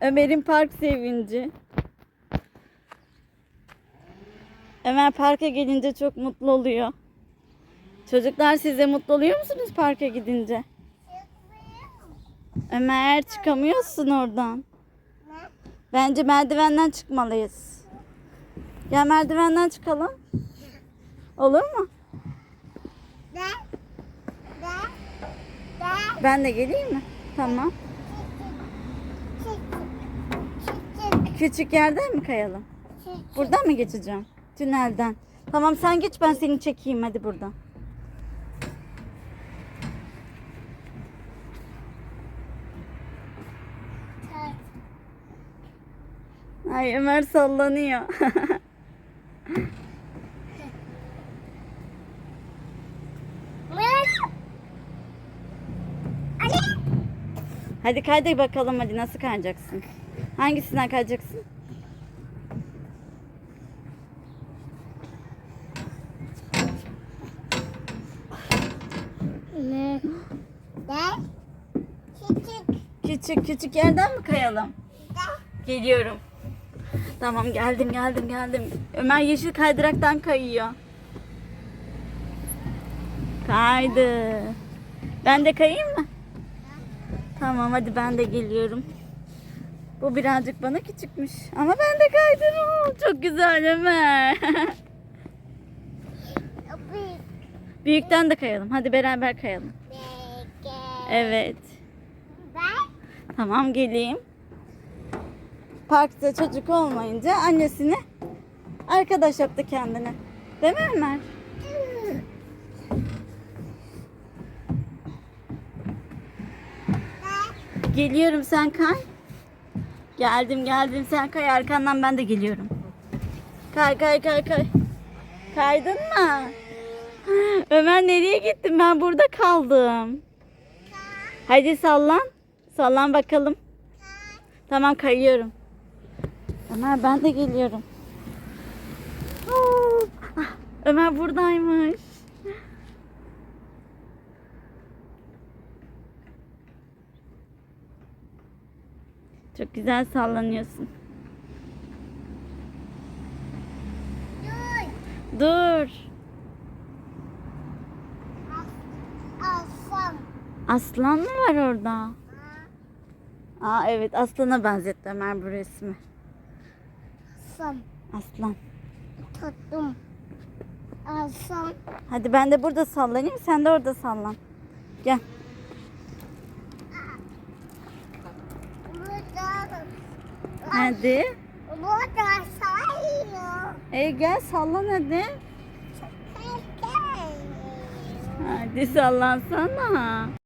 Ömer'in park sevinci. Ömer parka gelince çok mutlu oluyor. Çocuklar siz de mutlu oluyor musunuz parka gidince? Ömer çıkamıyorsun oradan. Bence merdivenden çıkmalıyız. Gel merdivenden çıkalım. Olur mu? Ben de geleyim mi? Tamam. Küçük yerden mi kayalım? Buradan mı geçeceğim? Tünelden. Tamam sen geç ben seni çekeyim hadi buradan. Ay Ömer sallanıyor. hadi kaydır bakalım hadi nasıl kayacaksın? Hangisinden kayacaksın? Ne? De. Küçük. Küçük küçük yerden mi kayalım? De. Geliyorum. Tamam geldim geldim geldim. Ömer yeşil kaydıraktan kayıyor. Kaydı. Ben de kayayım mı? Tamam hadi ben de geliyorum. Bu birazcık bana küçükmüş. Ama ben de kaydım. Çok güzel Ömer. Büyük. Büyükten de kayalım. Hadi beraber kayalım. Evet. Tamam geleyim. Parkta çocuk olmayınca annesini arkadaş yaptı kendine. Değil mi Ömer? Geliyorum sen kay. Geldim geldim sen kay arkandan ben de geliyorum. Kay kay kay kay. Kaydın mı? Ömer nereye gittin? Ben burada kaldım. Hadi sallan. Sallan bakalım. Tamam kayıyorum. Ömer ben de geliyorum. Ah, Ömer buradaymış. Çok güzel sallanıyorsun. Dur. Dur. Aslan. Aslan mı var orada? Aa evet aslana benzetti Ömer bu resmi. Aslan. Aslan. Tuttum. Aslan. Hadi ben de burada sallanayım sen de orada sallan. Gel. Burada. Hadi. Burada sayıyor. E gel sallan hadi. Hadi sallansana.